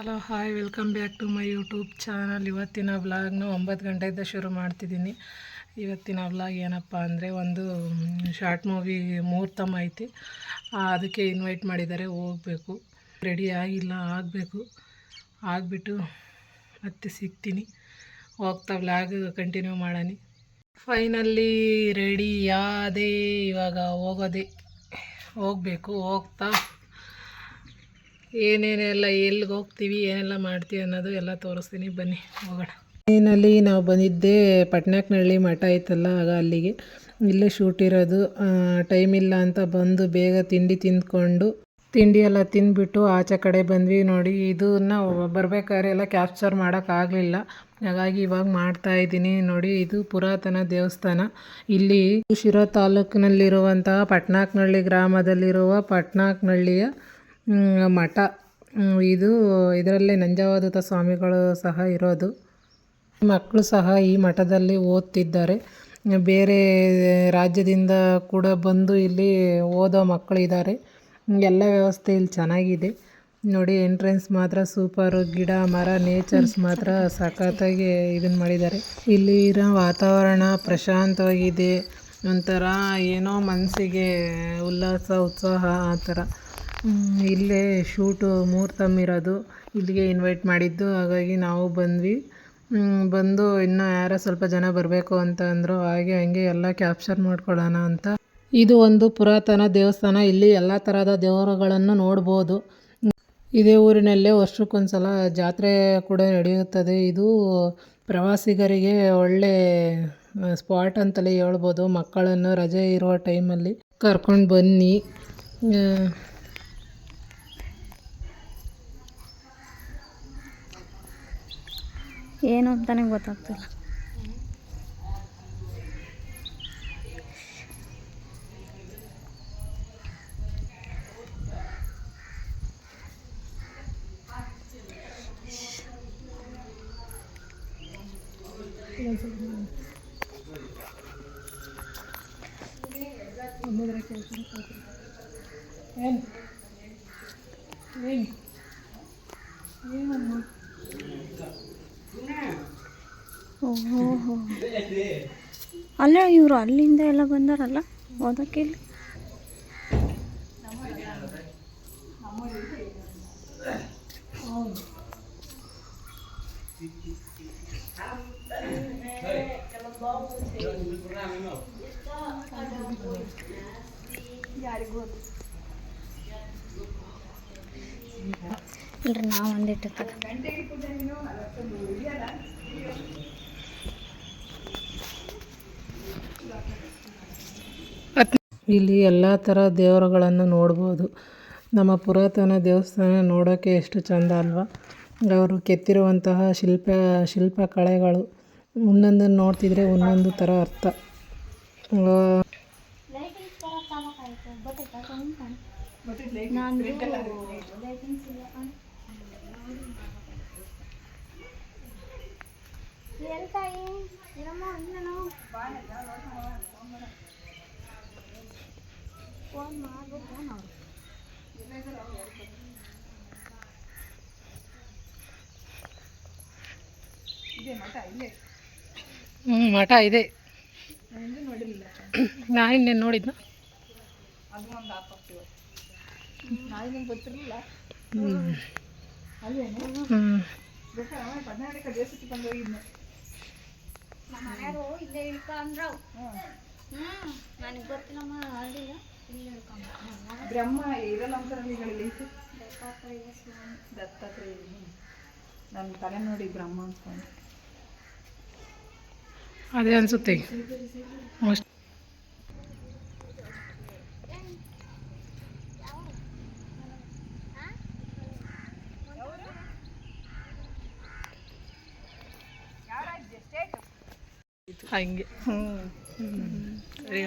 Hello, hi, welcome back to my YouTube channel. ಇವತ್ತಿನ ವ್ಲಾಗ್ನ ಒಂಬತ್ತು ಗಂಟೆಯಿಂದ ಶುರು ಮಾಡ್ತಿದ್ದೀನಿ. ಇವತ್ತಿನ ವ್ಲಾಗ್ ಏನಪ್ಪ ಅಂದರೆ ಒಂದು ಶಾರ್ಟ್ ಮೂವಿ ಮುಹೂರ್ತಮ್ ಐತಿ. ಅದಕ್ಕೆ ಇನ್ವೈಟ್ ಮಾಡಿದ್ದಾರೆ, ಹೋಗಬೇಕು. ರೆಡಿ ಆಗಿಲ್ಲ, ಆಗಬೇಕು. ಆಗಿಬಿಟ್ಟು ಮತ್ತೆ ಸಿಗ್ತೀನಿ. ಹೋಗ್ತಾ ವ್ಲಾಗ್ ಕಂಟಿನ್ಯೂ ಮಾಡೋಣ. ಫೈನಲ್ಲಿ ರೆಡಿ ಆದೇ ಇವಾಗ ಹೋಗೋದೇ. ಹೋಗಬೇಕು, ಹೋಗ್ತಾ ಏನೇನೆಲ್ಲ ಎಲ್ಲಿಗೆ ಹೋಗ್ತೀವಿ, ಏನೆಲ್ಲ ಮಾಡ್ತೀವಿ ಅನ್ನೋದು ಎಲ್ಲ ತೋರಿಸ್ತೀನಿ. ಬನ್ನಿ, ಹೋಗೋಣ. ಏನಲ್ಲಿ ನಾವು ಬಂದಿದ್ದೆ ಪಟ್ನಾಕ್ನಹಳ್ಳಿ ಮಠ ಐತಲ್ಲ, ಆಗ ಅಲ್ಲಿಗೆ. ಇಲ್ಲೇ ಶೂಟ್ ಇರೋದು. ಟೈಮ್ ಇಲ್ಲ ಅಂತ ಬಂದು ಬೇಗ ತಿಂಡಿ ತಿಂದ್ಕೊಂಡು, ತಿಂಡಿ ಎಲ್ಲ ತಿಂದ್ಬಿಟ್ಟು ಆಚೆ ಕಡೆ ಬಂದ್ವಿ ನೋಡಿ. ಇದನ್ನ ಬರ್ಬೇಕಾದ್ರೆ ಎಲ್ಲ ಕ್ಯಾಪ್ಚರ್ ಮಾಡೋಕ್ಕಾಗಲಿಲ್ಲ ಹಾಗಾಗಿ ಇವಾಗ ಮಾಡ್ತಾ ಇದ್ದೀನಿ ನೋಡಿ. ಇದು ಪುರಾತನ ದೇವಸ್ಥಾನ. ಇಲ್ಲಿ ಶಿರಾ ತಾಲೂಕಿನಲ್ಲಿರುವಂತಹ ಪಟ್ನಾಕ್ನಹಳ್ಳಿ ಗ್ರಾಮದಲ್ಲಿರುವ ಪಟ್ನಾಕ್ನಹಳ್ಳಿಯ ಮಠ. ಇದು ಇದರಲ್ಲೇ ನಂಜಾವಧೂತ ಸ್ವಾಮಿಗಳು ಸಹ ಇರೋದು. ಮಕ್ಕಳು ಸಹ ಈ ಮಠದಲ್ಲಿ ಓದ್ತಿದ್ದಾರೆ. ಬೇರೆ ರಾಜ್ಯದಿಂದ ಕೂಡ ಬಂದು ಇಲ್ಲಿ ಓದೋ ಮಕ್ಕಳಿದ್ದಾರೆ. ಎಲ್ಲ ವ್ಯವಸ್ಥೆ ಇಲ್ಲಿ ಚೆನ್ನಾಗಿದೆ. ನೋಡಿ ಎಂಟ್ರೆನ್ಸ್ ಮಾತ್ರ ಸೂಪರು ಗಿಡ, ಮರ ನೇಚರ್ಸ್ ಮಾತ್ರ ಸಖತ್ತಾಗಿ ಇದನ್ನು ಮಾಡಿದ್ದಾರೆ. ಇಲ್ಲಿ ಇರೋ ವಾತಾವರಣ ಪ್ರಶಾಂತವಾಗಿದೆ. ಒಂಥರ ಏನೋ ಮನಸ್ಸಿಗೆ ಉಲ್ಲಾಸ, ಉತ್ಸಾಹ ಆ ಥರ. ಇಲ್ಲೇ ಶೂಟು ಮುಹೂರ್ತಮ್ ಇರೋದು ಇಲ್ಲಿಗೆ ಇನ್ವೈಟ್ ಮಾಡಿದ್ದು. ಹಾಗಾಗಿ ನಾವು ಬಂದ್ವಿ. ಬಂದು ಇನ್ನೂ ಯಾರೋ ಸ್ವಲ್ಪ ಜನ ಬರಬೇಕು ಅಂತ ಅಂದರು. ಹಾಗೆ ಹಂಗೆ ಎಲ್ಲ ಕ್ಯಾಪ್ಚರ್ ಮಾಡ್ಕೊಳ್ಳೋಣ ಅಂತ. ಇದು ಒಂದು ಪುರಾತನ ದೇವಸ್ಥಾನ. ಇಲ್ಲಿ ಎಲ್ಲ ಥರದ ದೇವರುಗಳನ್ನು ನೋಡ್ಬೋದು. ಇದೇ ಊರಿನಲ್ಲೇ ವರ್ಷಕ್ಕೊಂದ್ಸಲ ಜಾತ್ರೆ ಕೂಡ ನಡೆಯುತ್ತದೆ. ಇದು ಪ್ರವಾಸಿಗರಿಗೆ ಒಳ್ಳೆ ಸ್ಪಾಟ್ ಅಂತಲೇ ಹೇಳ್ಬೋದು. ಮಕ್ಕಳನ್ನು ರಜೆ ಇರುವ ಟೈಮಲ್ಲಿ ಕರ್ಕೊಂಡು ಬನ್ನಿ. ಏನು ಅಂತಾನೆ ಗೊತ್ತಾಗ್ತಿಲ್ಲ. ಏನು? ಏನು? ಏನಮ್ಮ ಓಹೋ. ಅಲ್ಲ ಇವರು ಅಲ್ಲಿಂದ ಎಲ್ಲ ಬಂದಾರಲ್ಲ? ಓದಕ್ಕೆ ಇಲ್ಲಿ ಇಲ್ರಿ ನಾವು ಒಂದಿಟ್ಟು ಇಲ್ಲಿ ಎಲ್ಲ ಥರ ದೇವರುಗಳನ್ನು ನೋಡ್ಬೋದು. ನಮ್ಮ ಪುರಾತನ ದೇವಸ್ಥಾನ ನೋಡೋಕ್ಕೆ ಎಷ್ಟು ಚಂದ ಅಲ್ವಾ? ಅವರು ಕೆತ್ತಿರುವಂತಹ ಶಿಲ್ಪ ಶಿಲ್ಪಕಲೆಗಳು ಒಂದೊಂದನ್ನು ನೋಡ್ತಿದ್ರೆ ಒಂದೊಂದು ಥರ ಅರ್ಥ. ಆ, ಹ್ಞೂ ಮಠ ಇದೆ. ನಾನು ಇನ್ನೇನು ನೋಡಿದ್ನ? ಹ್ಞೂ ಹ್ಞೂ ಇಲ್ಲೇ ಇಳ್ಕೊಂಡ್ರು ನನಗೆ ಗೊತ್ತಿಲ್ಲಮ್ಮ ಅಲ್ಲಿ ಬ್ರಹ್ಮ ಇರಲ್ಲ ಅಂತರಗಳಿಲ್ಲಿ ದತ್ತಾತ್ರೇಯ. ನನ್ನ ತಲೆ ನೋಡಿ ಬ್ರಹ್ಮ ಅನ್ಸ್ಕೊಂಡು ಅದೇ ಅನಿಸುತ್ತೆ. ಮೋಸ್ಟ್ ಹಂಗೆ. ಸರಿ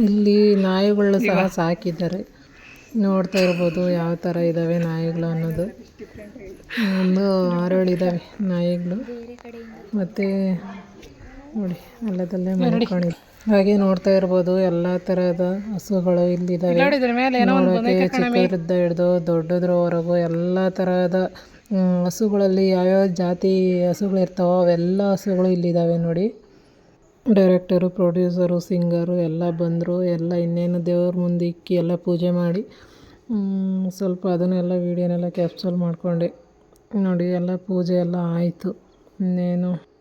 ಇಲ್ಲಿ ನಾಯಿಗಳು ಸಹ ಸಾಕಿದ್ದಾರೆ. ನೋಡ್ತಾ ಇರ್ಬೋದು ಯಾವ ಥರ ಇದ್ದಾವೆ ನಾಯಿಗಳು ಅನ್ನೋದು. ಒಂದು ಆರೇಳು ಇದ್ದಾವೆ ನಾಯಿಗಳು. ಮತ್ತು ನೋಡಿ ಅಲ್ಲದಲ್ಲೇ ಮಲ್ಕೊಂಡಿದೆ ಹಾಗೆ ನೋಡ್ತಾ ಇರ್ಬೋದು ಎಲ್ಲ ಥರದ ಹಸುಗಳು ಇಲ್ಲಿದ್ದಾವೆ ಚಿಕ್ಕದ ಚಿಕ್ಕದ್ರಿಂದ ಹಿಡಿದು ದೊಡ್ಡದ್ರವರೆಗೂ ಎಲ್ಲ ಥರದ ಹಸುಗಳಲ್ಲಿ ಯಾವ್ಯಾವ ಜಾತಿ ಹಸುಗಳಿರ್ತಾವೋ ಅವೆಲ್ಲ ಹಸುಗಳು ಇಲ್ಲಿದ್ದಾವೆ ನೋಡಿ. ಡೈರೆಕ್ಟರು ಪ್ರೊಡ್ಯೂಸರು ಸಿಂಗರು ಎಲ್ಲ ಬಂದರು, ಎಲ್ಲ ಇನ್ನೇನು ದೇವ್ರ ಮುಂದೆ ಇಕ್ಕಿ ಎಲ್ಲ ಪೂಜೆ ಮಾಡಿ ಸ್ವಲ್ಪ ಅದನ್ನೆಲ್ಲ ವೀಡಿಯೋನೆಲ್ಲ ಕ್ಯಾಪ್ಚರ್ ಮಾಡಿಕೊಂಡೆ. ನೋಡಿ, ಎಲ್ಲ ಪೂಜೆ ಎಲ್ಲ ಆಯಿತು. ಇನ್ನೇನು?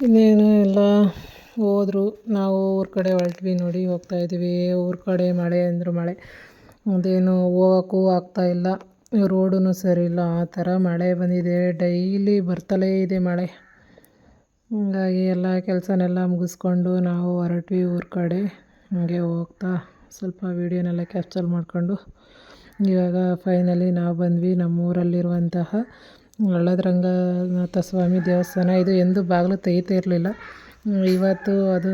ಇನ್ನೇನು ಎಲ್ಲ ಹೋದ್ರು. ನಾವು ಊರ ಕಡೆ ಹೊರಟ್ವಿ ನೋಡಿ, ಹೋಗ್ತಾ ಇದ್ದೀವಿ ಊರ ಕಡೆ ಮಳೆ ಅಂದ್ರೆ ಮಳೆ. ಅದೇನು ಹೋಗೋಕ್ಕೂ ಆಗ್ತಾಯಿಲ್ಲ ರೋಡೂ ಸರಿ ಇಲ್ಲ. ಆ ಥರ ಮಳೆ ಬಂದಿದೆ. ಡೈಲಿ ಬರ್ತಲೇ ಇದೆ ಮಳೆ. ಹಂಗಾಗಿ ಎಲ್ಲ ಕೆಲಸನೆಲ್ಲ ಮುಗಿಸ್ಕೊಂಡು ನಾವು ಹೊರಟ್ವಿ ಊರ ಕಡೆ. ಹಾಗೆ ಹೋಗ್ತಾ ಸ್ವಲ್ಪ ವೀಡಿಯೋನೆಲ್ಲ ಕ್ಯಾಪ್ಚರ್ ಮಾಡಿಕೊಂಡು. ಇವಾಗ ಫೈನಲಿ ನಾವು ಬಂದ್ವಿ ನಮ್ಮೂರಲ್ಲಿರುವಂತಹ ಹಳ್ಳದ ರಂಗನಾಥ ಸ್ವಾಮಿ ದೇವಸ್ಥಾನ ಇದು ಎಂದು ಬಾಗಿಲು ತೆಗಿತಾ ಇರಲಿಲ್ಲ. ಇವತ್ತು ಅದು,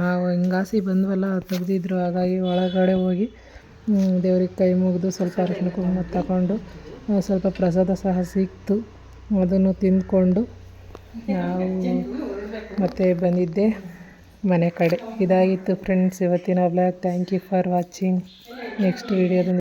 ನಾವು ಹಿಂಗಾಸಿ ಬಂದ್ವಲ್ಲ ತೆಗೆದಿದ್ರು, ಹಾಗಾಗಿ ಒಳಗಡೆ ಹೋಗಿ ದೇವ್ರಿಗೆ ಕೈ ಮುಗಿದು ಸ್ವಲ್ಪ ಅರಿಶಿನ ಕುಂಕುಮ ತಗೊಂಡು, ಸ್ವಲ್ಪ ಪ್ರಸಾದ ಸಹ ಸಿಕ್ತು. ಅದನ್ನು ತಿಂದ್ಕೊಂಡು ನಾವು ಮತ್ತೆ ಬಂದಿದ್ದೆ ಮನೆ ಕಡೆ. ಇದಾಗಿತ್ತು ಫ್ರೆಂಡ್ಸ್ ಇವತ್ತಿನ blog thank you for watching next ವೀಡಿಯೋದಲ್ಲಿ